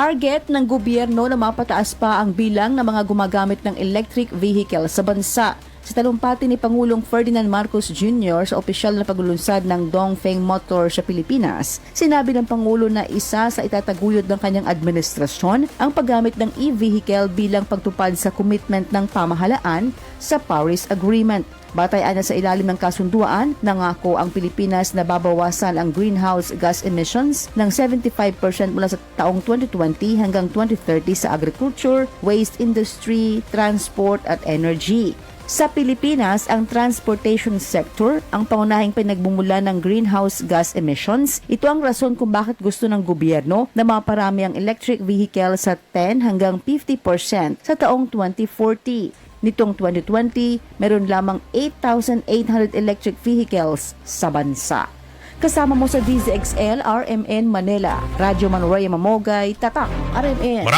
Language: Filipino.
Target ng gobyerno na mapataas pa ang bilang ng mga gumagamit ng electric vehicle sa bansa. Sa talumpati ni Pangulong Ferdinand Marcos Jr. sa opisyal na paglulunsad ng Dongfeng Motor sa Pilipinas, sinabi ng Pangulo na isa sa itataguyod ng kanyang administrasyon ang paggamit ng e-vehicle bilang pagtupad sa commitment ng pamahalaan sa Paris Agreement. Batayan na sa ilalim ng kasunduan, nangako ang Pilipinas na babawasan ang greenhouse gas emissions ng 75% mula sa taong 2020 hanggang 2030 sa agriculture, waste industry, transport at energy. Sa Pilipinas, ang transportation sector ang pangunahing pinagbumula ng greenhouse gas emissions. Ito ang rason kung bakit gusto ng gobyerno na maparami ang electric vehicle sa 10 hanggang 50% sa taong 2040. Nitong 2020, meron lamang 8,800 electric vehicles sa bansa. Kasama mo sa DZXL RMN Manila, Radyo Manuray Mamogay, Tatak, RMN.